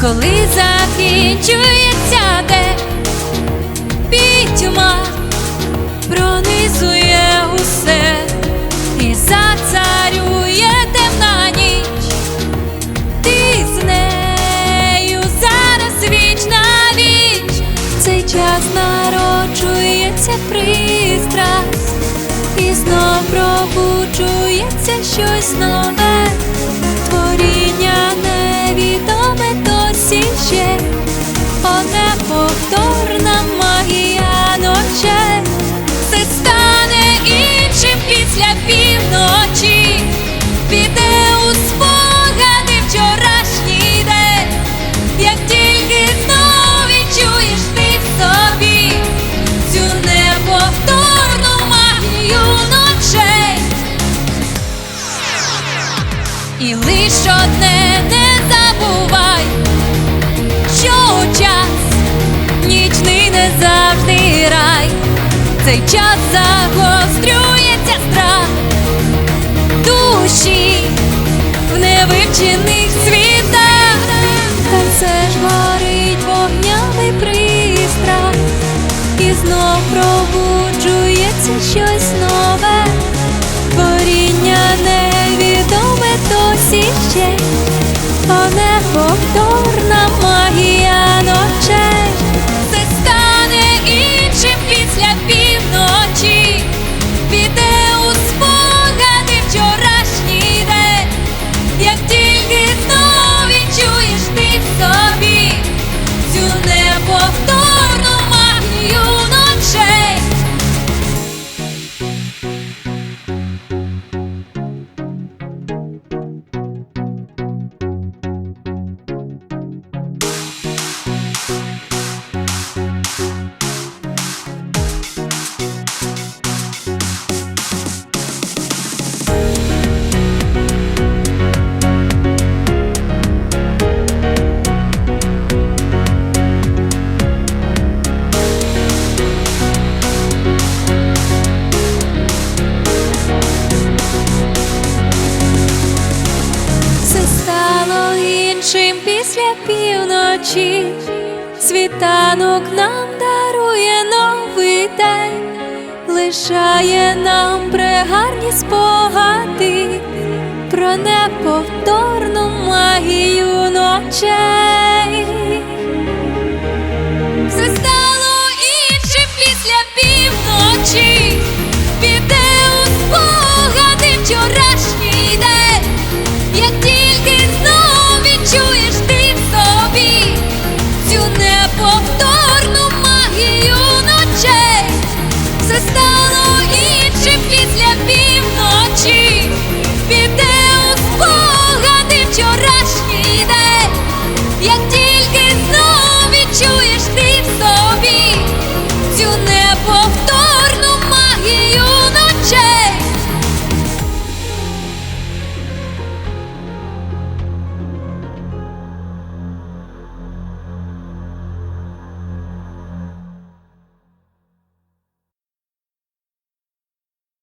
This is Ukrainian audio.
коли закінчується день, пітьма пронизує усе і зацарює темна ніч. Ти з нею зараз віч на віч. Цей час народжується пристрасть, і знов пробуджується щось нове, о магія ночей, все стане іншим після півночі, піде у спогади вчорашній день, як тільки знов відчуєш ти в собі цю неповторну магію ночей. І лиш одне не забувай, час. Нічний не завжди рай, цей час загострюється страх. Душі в невивчених світах, та все ж горить вогнями пристрах, і знов пробуджується щось нове, творіння невідоме досі ще, іншим після півночі. Світанок нам дарує новий день, лишає нам пригарні спогади про неповторну магію ночей. Піде